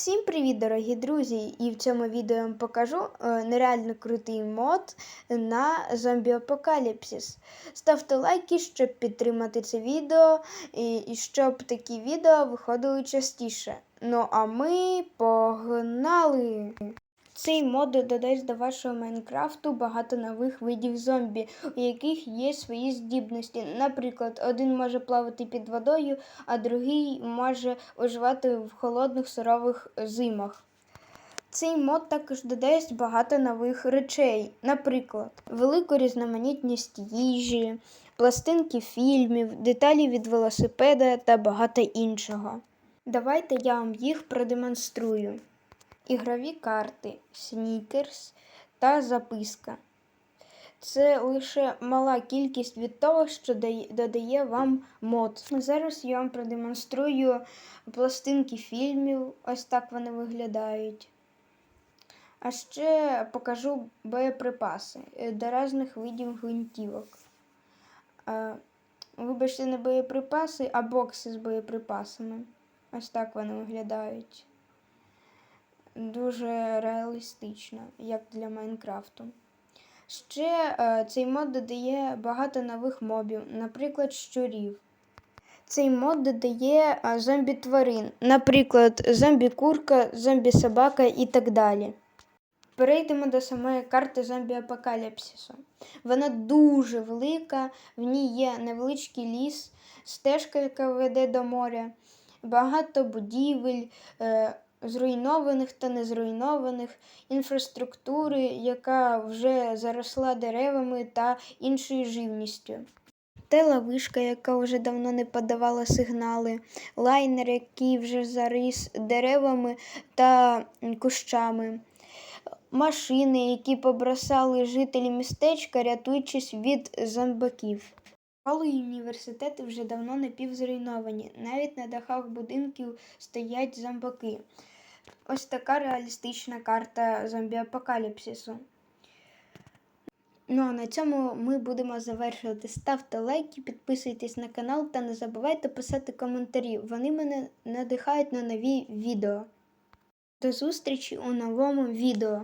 Всім привіт, дорогі друзі! І в цьому відео я вам покажу е, нереально крутий мод на зомбі-апокаліпсис. Ставте лайки, щоб підтримати це відео, і, і щоб такі відео виходили частіше. Ну а ми погнали! Цей мод додасть до вашого Майнкрафту багато нових видів зомбі, у яких є свої здібності. Наприклад, один може плавати під водою, а другий може оживати в холодних сурових зимах. Цей мод також додасть багато нових речей, наприклад, велику різноманітність їжі, пластинки фільмів, деталі від велосипеда та багато іншого. Давайте я вам їх продемонструю ігрові карти, снікерс та записка. Це лише мала кількість від того, що додає вам мод. Зараз я вам продемонструю пластинки фільмів, ось так вони виглядають. А ще покажу боєприпаси до різних видів гвинтівок. Вибачте, не боєприпаси, а бокси з боєприпасами. Ось так вони виглядають дуже реалістично, як для Майнкрафту. Ще е, цей мод додає багато нових мобів, наприклад, щурів. Цей мод додає е, зомбі-тварин, наприклад, зомбі-курка, зомбі-собака і так далі. Перейдемо до самої карти зомбі-апокаліпсису. Вона дуже велика, в ній є невеличкий ліс, стежка, яка веде до моря, багато будівель. Зруйнованих та незруйнованих, інфраструктури, яка вже заросла деревами та іншою живністю. Тела вишка, яка вже давно не подавала сигнали, лайнер, який вже заріс деревами та кущами, машини, які побросали жителі містечка, рятуючись від зомбаків. Школи і університети вже давно напівзруйновані. Навіть на дахах будинків стоять зомбаки. Ось така реалістична карта зомбі-апокаліпсису. Ну а на цьому ми будемо завершувати. Ставте лайки, підписуйтесь на канал та не забувайте писати коментарі. Вони мене надихають на нові відео. До зустрічі у новому відео.